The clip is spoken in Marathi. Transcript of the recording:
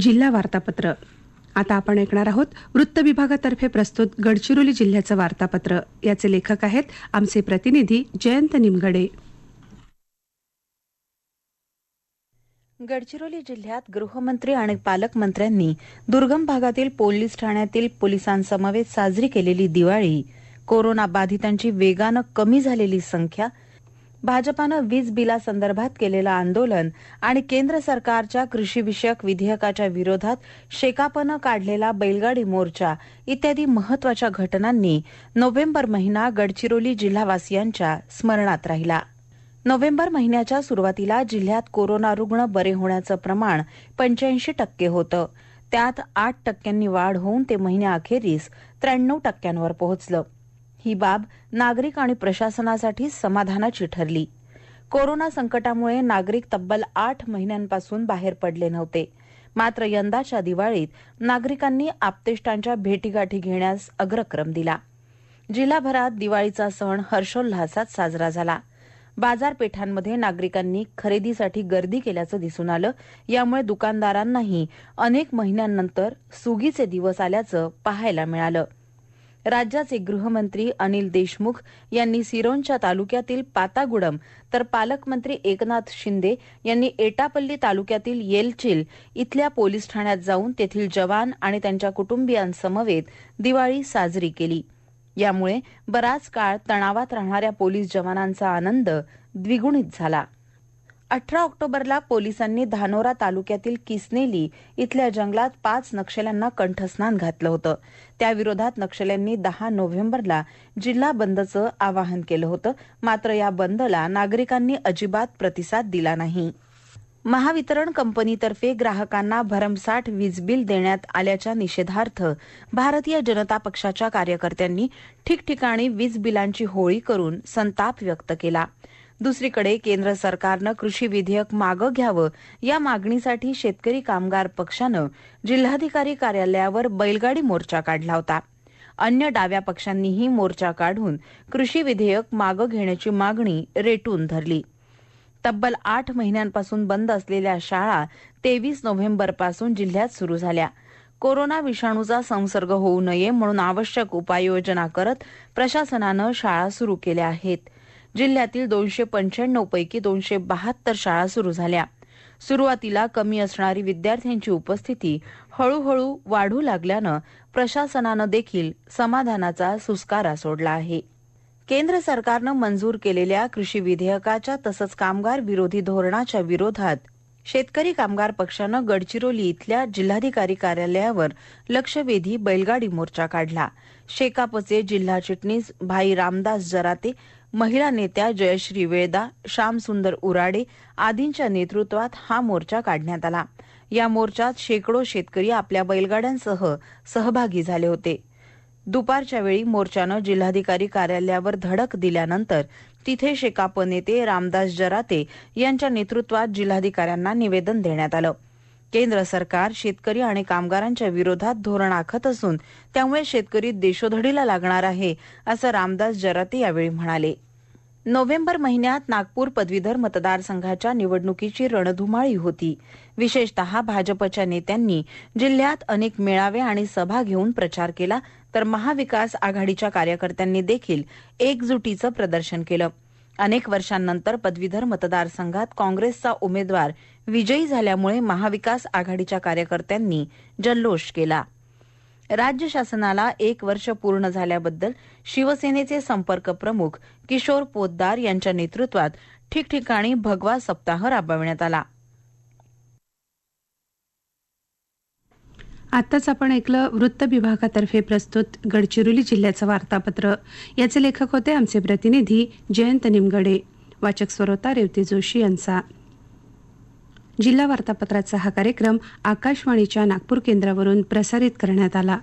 जिल्हा वार्तापत्र. आता आपण ऐकणार आहोत वृत्त विभागातर्फे प्रस्तुत गडचिरोली जिल्ह्याचं वार्तापत्र. याचे लेखक आहेत आमचे प्रतिनिधी जयंत निमगडे. गडचिरोली जिल्ह्यात गृहमंत्री आणि पालकमंत्र्यांनी दुर्गम भागातील पोलीस ठाण्यातील पोलिसांसमवेत साजरी केलेली दिवाळी. कोरोना बाधितांची वेगानं कमी झालेली संख्या भाजपानं वीज बिलासंदर्भात केलेलं आंदोलन आणि केंद्र सरकारच्या कृषीविषयक विधेयकाच्या विरोधात शेकापनं काढलेला बैलगाडी मोर्चा इत्यादी महत्त्वाच्या घटनांनी नोव्हेंबर महिना गडचिरोली जिल्हावासियांच्या स्मरणात राहिला. नोव्हेंबर महिन्याच्या सुरुवातीला जिल्ह्यात कोरोना रुग्ण बरे होण्याचं प्रमाण पंच्याऐंशी टक्के होतं. त्यात आठ टक्क्यांनी वाढ होऊन ते महिन्याअखेरीस त्र्याण्णव टक्क्यांवर पोहोचलं. ही बाब नागरिक आणि प्रशासनासाठी समाधानाची ठरली. कोरोना संकटामुळे नागरिक तब्बल आठ महिन्यांपासून बाहेर पडले नव्हते. मात्र यंदाच्या दिवाळीत नागरिकांनी आपतेष्टांच्या भेटीगाठी घेण्यास अग्रक्रम दिला. जिल्हाभरात दिवाळीचा सण हर्षोल्हासात साजरा झाला. बाजारपेठांमध्ये नागरिकांनी खरेदीसाठी गर्दी केल्याचं दिसून आलं. यामुळे दुकानदारांनाही अनेक महिन्यांनंतर सुगीचे दिवस आल्याचं पाहायला मिळालं. राज्याचे गृहमंत्री अनिल देशमुख यांनी सिरोंचा तालुक्यातील पातागुडम तर पालकमंत्री एकनाथ शिंदे यांनी एटापल्ली तालुक्यातील येलचिल इथल्या पोलीस ठाण्यात जाऊन तेथील जवान आणि त्यांच्या कुटुंबियांसमवेत दिवाळी साजरी केली. यामुळे बराच काळ तणावात राहणाऱ्या पोलीस जवानांचा आनंद द्विगुणित झाला. अठरा ऑक्टोबरला पोलिसांनी धानोरा तालुक्यातील किसनेली इथल्या जंगलात पाच नक्षल्यांना कंठस्नान घातलं होतं. त्याविरोधात नक्षल्यांनी दहा नोव्हेंबरला जिल्हा बंदचं आवाहन केलं होतं. मात्र या बंदला नागरिकांनी अजिबात प्रतिसाद दिला नाही. महावितरण कंपनीतर्फे ग्राहकांना भरमसाठ वीज बिल देण्यात आल्याच्या निषेधार्थ भारतीय जनता पक्षाच्या कार्यकर्त्यांनी ठिकठिकाणी वीज बिलांची होळी करून संताप व्यक्त केला. दुसरीकडे केंद्र सरकारनं कृषी विधेयक मागं घ्यावं या मागणीसाठी शेतकरी कामगार पक्षानं जिल्हाधिकारी कार्यालयावर बैलगाडी मोर्चा काढला होता. अन्य डाव्या पक्षांनीही मोर्चा काढून कृषी विधेयक मागं घेण्याची मागणी रेटून धरली. तब्बल आठ महिन्यांपासून बंद असलेल्या शाळा तेवीस नोव्हेंबरपासून जिल्ह्यात सुरू झाल्या. कोरोना विषाणूचा संसर्ग होऊ नये म्हणून आवश्यक उपाययोजना करत प्रशासनानं शाळा सुरू केल्या आहेत. जिल्ह्यातील दोनशे पंच्याण्णव पैकी दोनशे बहात्तर शाळा सुरू झाल्या. सुरुवातीला कमी असणारी विद्यार्थ्यांची उपस्थिती हळूहळू वाढू लागल्यानं प्रशासनानं देखील समाधानाचा सुस्कारा सोडला आहे. केंद्र सरकारनं मंजूर केलेल्या कृषी विधेयकाच्या तसंच कामगार विरोधी धोरणाच्या विरोधात शेतकरी कामगार पक्षानं गडचिरोली इथल्या जिल्हाधिकारी कार्यालयावर लक्षवेधी बैलगाडी मोर्चा काढला. शेकापचे जिल्हा चिटणीस भाई रामदास जराते महिला नेत्या जयश्री वेळदा श्यामसुंदर उराडे आदींच्या नेतृत्वात हा मोर्चा काढण्यात आला. या मोर्चात शेकडो शेतकरी आपल्या बैलगाड्यांसह सहभागी झाले होते. दुपारच्या वेळी मोर्चानं जिल्हाधिकारी कार्यालयावर धडक दिल्यानंतर तिथे शेकाप नेते रामदास जराते यांच्या नेतृत्वात जिल्हाधिकाऱ्यांना निवेदन देण्यात आलं. केंद्र सरकार शेतकरी आणि कामगारांच्या विरोधात धोरण आखत असून त्यामुळे शेतकरी देशोधडीला लागणार आहे असं रामदास जराते यावेळी म्हणाले. नोव्हेंबर महिन्यात नागपूर पदवीधर मतदारसंघाच्या निवडणुकीची रणधुमाळी होती. विशेषतः भाजपच्या नेत्यांनी जिल्ह्यात अनेक मेळावे आणि सभा घेऊन प्रचार केला तर महाविकास आघाडीच्या कार्यकर्त्यांनी देखील एकजुटीचं प्रदर्शन केलं. अनेक वर्षांनंतर पदवीधर मतदारसंघात काँग्रेसचा उमेदवार विजयी झाल्यामुळे महाविकास आघाडीच्या कार्यकर्त्यांनी जल्लोष केला. राज्य शासनाला एक वर्ष पूर्ण झाल्याबद्दल शिवसेनेचे संपर्क प्रमुख किशोर पोद्दार यांच्या नेतृत्वात ठिकठिकाणी भगवा सप्ताह राबविण्यात आला. आत्ताच आपण ऐकलं वृत्त विभागातर्फे प्रस्तुत गडचिरोली जिल्ह्याचं वार्तापत्र. याचे लेखक होते आमचे प्रतिनिधी जयंत निमगडे. वाचक स्वरोता रेवती जोशी यांचा. जिल्हा वार्तापत्राचा हा कार्यक्रम आकाशवाणीच्या नागपूर केंद्रावरून प्रसारित करण्यात आला.